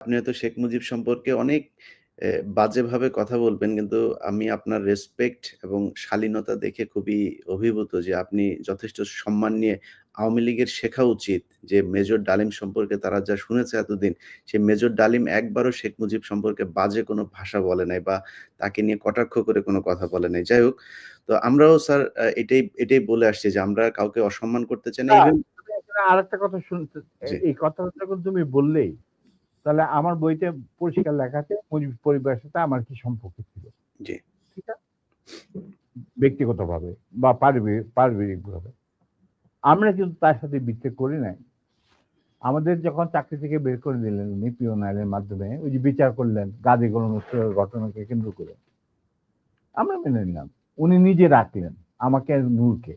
আপনি হয়তো শেখ মুজিব সম্পর্কে অনেক বাজেভাবে কথা বলবেন। কিন্তু আমি আপনার রেসপেক্ট এবং শালীনতা দেখে খুবই অভিভূত যে আপনি যথেষ্ট সম্মান নিয়ে আওয়ামী লীগের শেখা উচিত যে মেজর ডালিম সম্পর্কে তারা যা শুনেছে এতদিন, সে মেজর ডালিম একবারও শেখ মুজিব সম্পর্কে বাজে কোনো ভাষা বলে নাই বা তাকে নিয়ে কটাক্ষ করে কোনো কথা বলে নাই। যাই হোক, তো আমরাও স্যার এটাই এটাই বলে আসছি যে আমরা কাউকে অসম্মান করতে চাই না। এখানে আরেকটা কথা শুনতে এই কথাটা তুমি বললেই, তাহলে আমার বইতে পরিষ্কার লেখা আছে মুজিব পরিবারের সাথে আমার কি সম্পর্ক ছিল। জি। ঠিক আছে? ব্যক্তিগতভাবে বা পারিবারিক পারিবারিকভাবে। আমরা কিন্তু তার সাথে বিট্রে করি নাই। আমাদের যখন চাকরি থেকে বের করে দিলেন উনি আইনের মাধ্যমে ওই যে বিচার করলেন গোলাম মোস্তফার ঘটনাকে কেন্দ্র করে। আমরা মেনে নিলাম। উনি নিজে রাখলেন আমাকে নূরকে।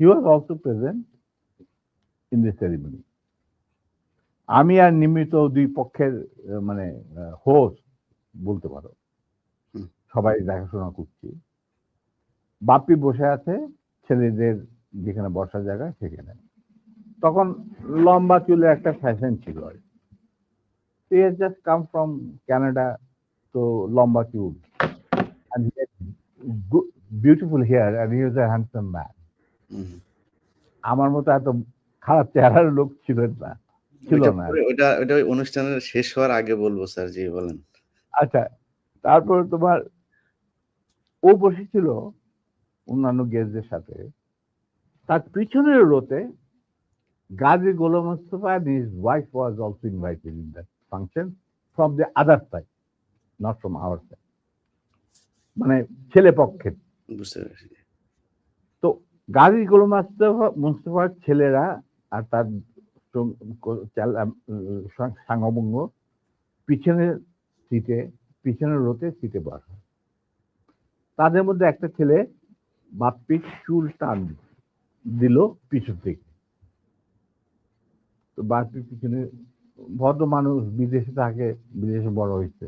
He was also present in this ceremony. আমি আর নিমিত দুই পক্ষের মানে আ হোস্ট বলতে পারো। সবাই দেখাশোনা করছি। বাপ্পি বসে আছে ছেলেদের যেখানে বসার জায়গা সেখানে। তখন লম্বা চুলের একটা ফ্যাশন ছিল। He has just come from Canada তো লম্বা চুল। And he had গু beautiful hair and he আমার মতো এত খারাপ চেহারার লোক ছিলেন না। ছিল না। পরে ওইটা ওইটা ওই অনুষ্ঠানের শেষ হওয়ার আগে বলব স্যার। জি বলেন। আচ্ছা, তারপর তোমার ও বসেছিল অন্যান্য গেস্টদের সাথে। তার পিছনের রোতে Gazi Golam Mostafa and his wife was also invited in that function from the other side, not from our side. মানে ছেলে পক্ষের। বুঝতে পেরেছি। গাজী গোলাম মোস্তফা মোস্তফার ছেলেরা আর তার সং ক চালা সা সাঙ্গবঙ্গ পিছনের সিটে পিছনের রোতে সিটে বসা। তাদের মধ্যে একটা ছেলে বাপ্পির চুল টান দিল পিছন থেকে। তো বাপ্পি পিছনে ভদ্র মানুষ বিদেশে থাকে, বিদেশে বড় হয়েছে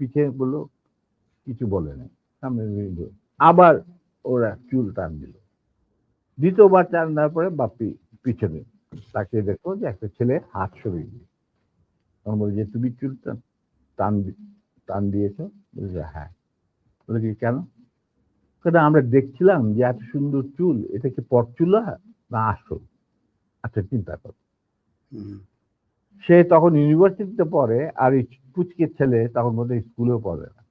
পিছে বলল কিছু বলে নাই। সামনে আবার ওরা চুল টান দিল। দ্বিতীয়বার টান দেওয়ার পরে বাপ্পি পিছনে তাকে দেখো যে একটা ছেলে হাত সরিয়ে দিল। তখন বলল যে, "তুমি চুল টান টান টান দিয়েছ?" বলছে, "হ্যাঁ।" বলল কি, "কেন?" কয়, "না আমরা দেখছিলাম যে এত সুন্দর চুল এটা কি পরচুলা না আসল? আচ্ছা চিন্তা কর সে তখন ইউনিভার্সিটিতে পড়ে আর এই পুচকে ছেলে তখন বোধহয় স্কুলেও পড়ে না।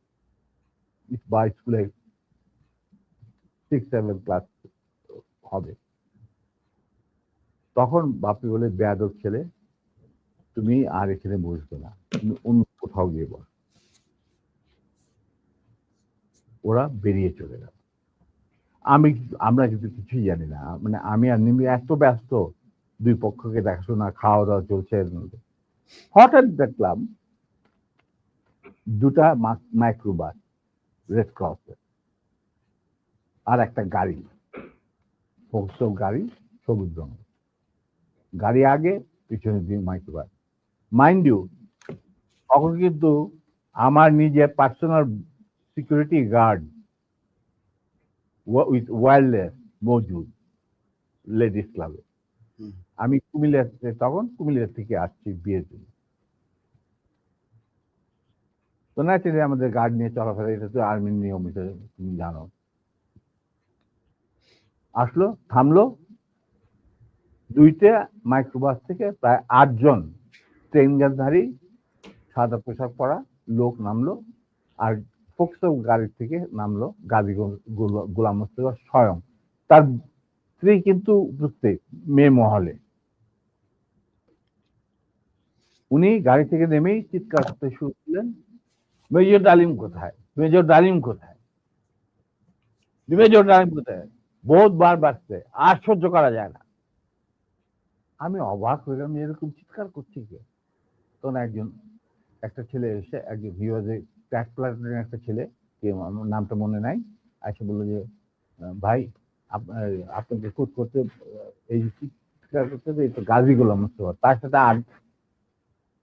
বা স্কুলে 6-7 ক্লাস হবে। তখন বাপ্পি বলে, "বেয়াদব ছেলে, তুমি আর এখানে বসবে না। তুমি অন্য কোথাও গিয়ে বসো।" ওরা বেরিয়ে চলে গেল। আমি আমরা কিন্তু কিছুই জানি না মানে আমি আর নিমি এত ব্যস্ত দুই পক্ষকে দেখাশোনা খাওয়া দাওয়া চলছে এর মধ্যে হঠাৎ দেখলাম দুটা মাইক্রোবাস রেড ক্রসের আর একটা গাড়ি। ফোকসো গাড়ি সবুজ রঙ গাড়ি আগে পিছনে দিয়ে মাইক্রোবাস মাইন্ড ইউ তখন কিন্তু আমার নিজের personal security guard with wireless মজুদ লেডিস ক্লাবে আমি কুমিল্লা তখন কুমিল্লা থেকে আসছি বিয়ের জন্য। তো ন্যাচারালি আমাদের গার্ড নিয়ে চলাফেরা এটা তো আর্মির নিয়ম এটা তুমি জানো। আসলো, থামলো। দুইটা মাইক্রোবাস থেকে প্রায় আটজন ট্রেন গাছধারী, সাদা পোশাক পরা লোক নামলো আর ফোকসো গাড়ির থেকে নামলো গাজী গোলাম স্বয়ং। তার স্ত্রী কিন্তু উপস্থিত মেয়ে মহলে। উনি গাড়ি থেকে নেমেই চিৎকার করতে শুরু করলেন, মেজর ডালিম কোথায়? মেজর ডালিম কোথায়? মেজর ডালিম কোথায়? বহুত বার বাড়ছে, আর সহ্য করা যায় না। আমি অবাক হয়ে গেলাম এরকম চিৎকার করছি কে? তখন একজন, একটা ছেলে এসে, একজন হিওয়াজে ট্র্যাক প্লাটুনের একটা ছেলে, কে নামটা মনে নাই, এসে বলল যে ভাই, আপ- আপনাকে খুঁজ করতে, এই চিৎকার করতে এই তো গাজী গোলাম মোস্তফা, তার সাথে আট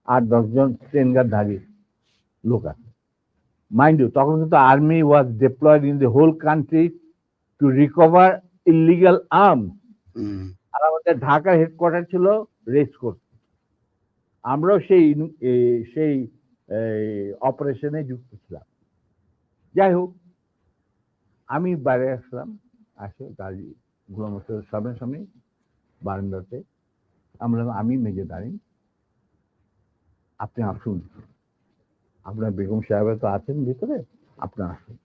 আট দশজন ট্রেন ধারী লোক আছে। মাইন্ড ইউ তখন কিন্তু army was deployed in the whole country to recover illegal arms আর আমাদের ঢাকার হেডকোয়ার্টার ছিল রেস কোর্স আমরাও সেই সেই অপারেশনে যুক্ত ছিলাম। যাই হোক আমি বাইরে আসলাম আসে গাড়ি গোলাম সামনে সামনে বারান্দাতে। আমরা আমি মেজে দাঁড়িয়ে আপনি আসুন। আপনার বেগম সাহেব তো আছেন ভিতরে আপনি আসুন।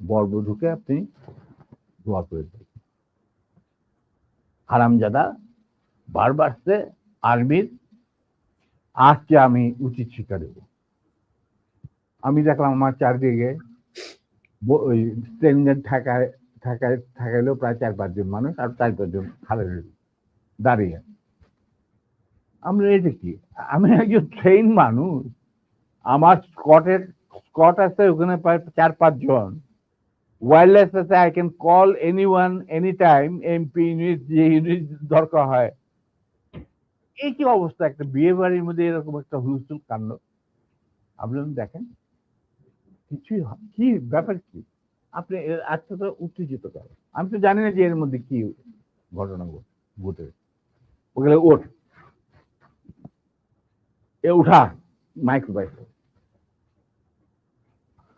বরবধূকে আপনি দোয়া করে দিন হারামজাদা বারবার সে আর্মির আজকে আমি উচিত শিক্ষা দেব। আমি দেখলাম আমার চারদিকে ওই ট্রেনের ঠাকায় থাকায় থাকাইলেও প্রায় চার পাঁচজন মানুষ আর চার পাঁচজন খালে দাঁড়িয়ে আমরা এটা কি? আমি একজন ট্রেন মানুষ। আমার স্কটের, স্কট আছে ওখানে প্রায় চার পাঁচজন ওয়্যারলেস আছে I can call any one any time MP unit যে ইউনিট দরকার হয়। এই কি অবস্থা? একটা বিয়ে বাড়ির মধ্যে এরকম একটা হুলস্থুল কাণ্ড। আপনি দেখেন, কিছুই কি ব্যাপার কি? আপনি আজকে তো উত্তেজিত করেন আমি তো জানি না যে এর মধ্যে কি ঘটনা ঘট- ওগুলো ওঠ। এ, উঠা। মাইক্রোবাইস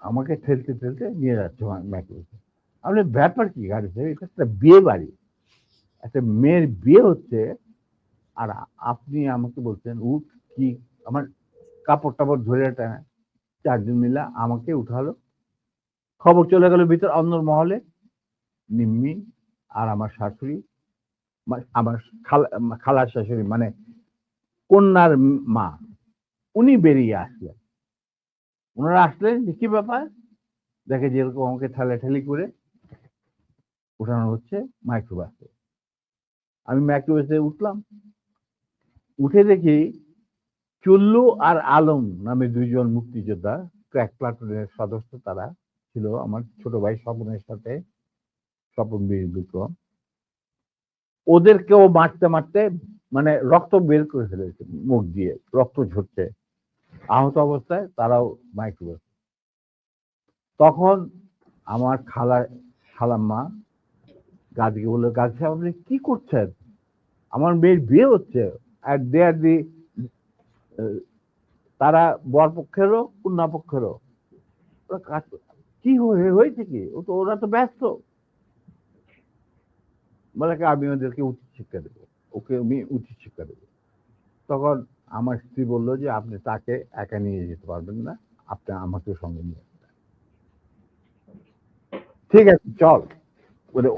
আমাকে ঠেলতে ঠেলতে নিয়ে যাচ্ছে মাইক্রোবাইস আপনি ব্যাপার কি গাড়িতে এটা একটা বিয়ে বাড়ি। একটা মেয়ের বিয়ে হচ্ছে, আর আপনি আমাকে বলছেন, উঠ, কি? আমার কাপড় টাপড় ধরে টানা চারজন মিলা আমাকে উঠালো। খবর চলে গেল ভিতর অন্য মহলে। নিম্মি আর আমার শাশুড়ি আমার খালা খালার শাশুড়ি মানে কন্যার মা, উনি বেরিয়ে আসলেন। ওনারা আসলেন কি ব্যাপার? দেখে যেরকম আমাকে ঠেলাঠেলি করে উঠানো হচ্ছে মাইক্রোবাসে। আমি মাইক্রোবাসে উঠলাম। উঠে দেখি চল্লু আর আলম নামে দুইজন মুক্তিযোদ্ধা, ক্র্যাক প্লাটুনের সদস্য তারা ছিল, আমার ছোট ভাই স্বপনের সাথে, স্বপন বীর বিক্রম ওদেরকেও মারতে মারতে মানে রক্ত বের করে ফেলেছে, মুখ দিয়ে, রক্ত ঝরছে। আহত অবস্থায় তারাও মাইক্রোবাস। তখন আমার খালা খালাম্মা গাছকে বলল সাহেব, আপনি কি করছেন? আমার মেয়ের বিয়ে হচ্ছে। আর দে দি তারা বর পক্ষেরও কন্যা পক্ষেরও ওরা কাজ কি হয়েছে কি? ও তো, ওরা তো ব্যস্ত। বলে, আমি ওদেরকে উচিত শিক্ষা দেবো। ওকে আমি উচিত শিক্ষা দেবো। তখন আমার স্ত্রী বলল যে, আপনি তাকে একা নিয়ে যেতে পারবেন না, আপনি আমাকে সঙ্গে নিয়ে ঠিক আছে, চল। বলে